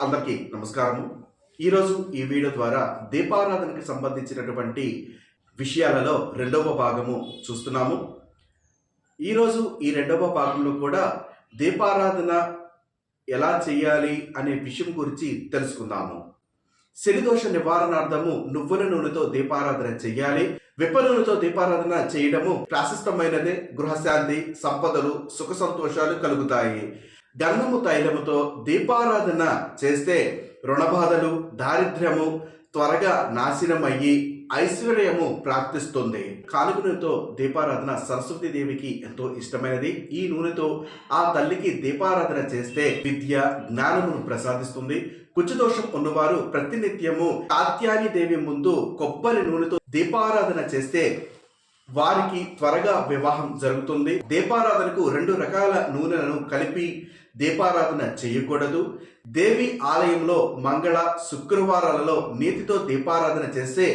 అందరికీ నమస్కారము. ఈరోజు ఈ వీడియో ద్వారా దీపారాధనకి సంబంధించినటువంటి విషయాలలో రెండవ భాగము చూస్తున్నాము. ఈరోజు ఈ రెండవ భాగంలో కూడా దీపారాధన ఎలా చేయాలి అనే విషయం గురించి తెలుసుకుందాము. శనిదోష నివారణార్థము నువ్వుల నూనెతో దీపారాధన చేయాలి. విప్ప నూనెతో దీపారాధన చేయడము ప్రాశస్తమైనదే. గృహశాంతి సంపదలు సుఖ సంతోషాలు కలుగుతాయి. గంధము తైలముతో దీపారాధన చేస్తే రుణబాధలు దారిద్ర్యము త్వరగా నాశనమయ్యి ఐశ్వర్యము ప్రాప్తిస్తుంది. కాలుగు నూనెతో దీపారాధన సరస్వతి దేవికి ఎంతో ఇష్టమైనది. ఈ నూనెతో ఆ తల్లికి దీపారాధన చేస్తే విద్య జ్ఞానమును ప్రసాదిస్తుంది. కుచదోషం ఉన్నవారు ప్రతినిత్యము కాత్యాని దేవి ముందు కొబ్బరి నూనెతో దీపారాధన చేస్తే వారికి త్వరగా వివాహం జరుగుతుంది. దీపారాధనకు రెండు రకాల నూనెలను కలిపి దీపారాధన చేయకూడదు. దేవి ఆలయంలో మంగళ శుక్రవారాలలో నీతితో దీపారాధన చేస్తే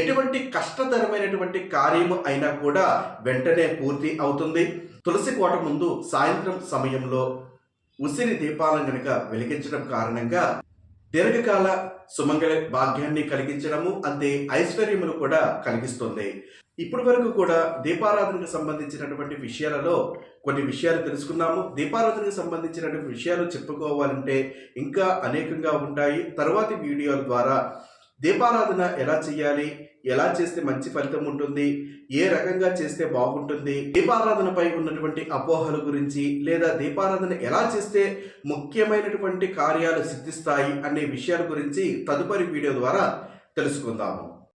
ఎటువంటి కష్టతరమైనటువంటి కార్యము అయినా కూడా వెంటనే పూర్తి అవుతుంది. తులసి కోట ముందు సాయంత్రం సమయంలో ఉసిరి దీపాలను గనుక వెలిగించడం కారణంగా దీర్ఘకాల సుమంగళ భాగ్యాన్ని కలిగించడము అంతే ఐశ్వర్యములు కూడా కలిగిస్తుంది. ఇప్పటి వరకు కూడా దీపారాధనకు సంబంధించినటువంటి విషయాలలో కొన్ని విషయాలు తెలుసుకున్నాము. దీపారాధనకు సంబంధించినటువంటి విషయాలు చెప్పుకోవాలంటే ఇంకా అనేకంగా ఉంటాయి. తర్వాతి వీడియోల ద్వారా దీపారాధన ఎలా చేయాలి ఎలా చేస్తే మంచి ఫలితం ఉంటుంది? ఏ రకంగా చేస్తే బాగుంటుంది? దీపారాధనపై ఉన్నటువంటి అపోహల గురించి లేదా దీపారాధన ఎలా చేస్తే ముఖ్యమైనటువంటి కార్యాలు సిద్ధిస్తాయి అనే విషయాల గురించి తదుపరి వీడియో ద్వారా తెలుసుకుందాము.